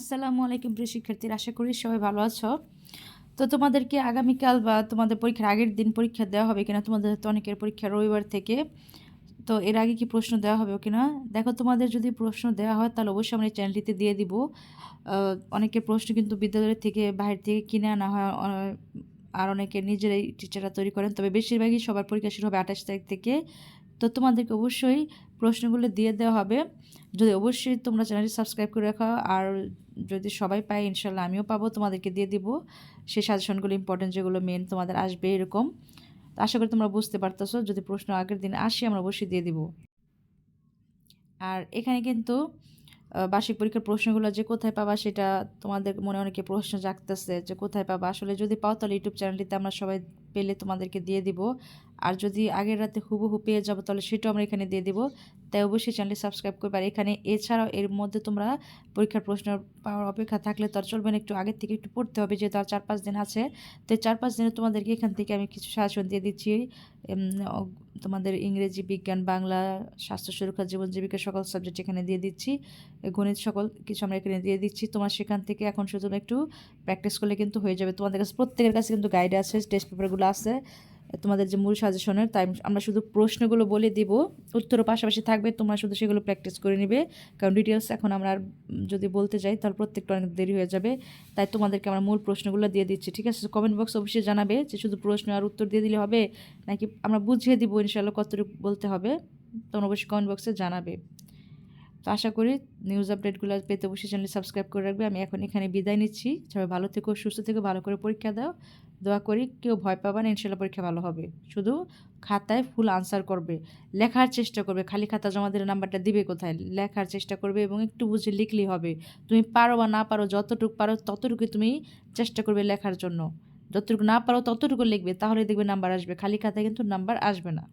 আসসালামু আলাইকুম প্রিয় শিক্ষার্থীরা, আশা করি সবাই ভালো আছো। তো তোমাদেরকে আগামীকাল বা তোমাদের পরীক্ষার আগের দিন পরীক্ষা দেওয়া হবে কিনা, তোমাদের তো অনেকের পরীক্ষা রবিবার থেকে। তো এর আগে কি প্রশ্ন দেওয়া হবে কিনা? দেখো, তোমাদের যদি প্রশ্ন দেওয়া হয়, তাহলে অবশ্যই আমরা চ্যানেলটিতে দিয়ে দিব। অনেকের প্রশ্ন কিন্তু বিদ্যালয়ের থেকে বাইরে থেকে কিনে আনা হয় আর অনেকে নিজেরাই টিচাররা তৈরি করেন। তবে বেশিরভাগই সবার পরীক্ষা শুরু হবে আঠাশ তারিখ থেকে। তো তোমাদেরকে অবশ্যই প্রশ্নগুলো দিয়ে দেওয়া হবে। যদি অবশ্যই তোমরা চ্যানেলটি সাবস্ক্রাইব করে রাখো, আর যদি সবাই পায়, ইনশাল্লাহ আমিও পাবো, তোমাদেরকে দিয়ে দিব। সেই সাজেশনগুলো ইম্পর্টেন্ট যেগুলো মেন তোমাদের আসবে এরকম। তো আশা করি তোমরা বুঝতে পারতেছো, যদি প্রশ্ন আগের দিন আসে, আমরা অবশ্যই দিয়ে দিব। আর এখানে কিন্তু বার্ষিক পরীক্ষার প্রশ্নগুলো যে কোথায় পাবা, সেটা তোমাদের মনে অনেকে প্রশ্ন জাগতেছে যে কোথায় পাবা। আসলে যদি পাও, তাহলে ইউটিউব চ্যানেলটিতে আমরা সবাই পেলে তোমাদেরকে দিয়ে দিব। আর যদি আগের রাতে হুবহু পেয়ে যাব, তাহলে সেটাও আমরা এখানে দিয়ে দিব। তাই অবশ্যই চ্যানেলটি সাবস্ক্রাইব করবে। আর এখানে এছাড়াও এর মধ্যে তোমরা পরীক্ষার প্রশ্ন পাওয়ার অপেক্ষা থাকলে তো চলবে না, একটু আগের থেকে একটু পড়তে হবে, যেহেতু আর চার পাঁচ দিন আছে। তো চার পাঁচ দিনে তোমাদেরকে এখান থেকে আমি কিছু সাজেশন দিয়ে দিচ্ছি। তোমাদের ইংরেজি বিজ্ঞান, বাংলা, স্বাস্থ্য সুরক্ষা, জীবন জীবিকা সকল সাবজেক্ট এখানে দিয়ে দিচ্ছি। গণিত সকল কিছু আমরা এখানে দিয়ে দিচ্ছি। তোমার সেখান থেকে এখন শুধু একটু প্র্যাকটিস করলে কিন্তু হয়ে যাবে। তোমাদের কাছে প্রত্যেকের কাছে কিন্তু গাইড আছে। টেস্ট পেপারগুলো আছে, তোমাদের যে মূল সাজেশনের তাই আমরা শুধু প্রশ্নগুলো বলে দিব, উত্তরও পাশাপাশি থাকবে, তোমরা শুধু সেগুলো প্র্যাকটিস করে নেবে, কারণ ডিটেলস এখন আমরা আর যদি বলতে যাই, তাহলে প্রত্যেকটা অনেক দেরি হয়ে যাবে, তাই তোমাদেরকে আমরা মূল প্রশ্নগুলো দিয়ে দিচ্ছি, ঠিক আছে? কমেন্ট বক্স অবশ্যই জানাবে যে শুধু প্রশ্ন আর উত্তর দিয়ে দিলে হবে, নাকি আমরা বুঝিয়ে দিব ইনশাল্লাহ কতটুকু বলতে হবে তোমরা অবশ্যই কমেন্ট বক্সে জানাবে। তো আশা করি নিউজ আপডেটগুলো পেতে অবশ্যই চ্যানেল সাবস্ক্রাইব করে রাখবে। আমি এখন এখানে বিদায় নিচ্ছি। সবাই ভালো থেকো, সুস্থ থেকো, ভালো করে পরীক্ষা দাও। দোয়া করি কেউ ভয় পাবা না ইনশাল্লাহ পরীক্ষা ভালো হবে। শুধু খাতায় ফুল আনসার করবে। লেখার চেষ্টা করবে। খালি খাতা জমা দিলে নাম্বারটা দিবে কোথায়? লেখার চেষ্টা করবে এবং একটু বুঝে লিখলেই হবে। তুমি পারো বা না পারো, যতটুকু পারো ততটুকু তুমি চেষ্টা করবে লেখার জন্য। যতটুকু না পারো ততটুকু লিখবে তাহলে দেখবে নাম্বার আসবে। খালি খাতায় কিন্তু নাম্বার আসবে না।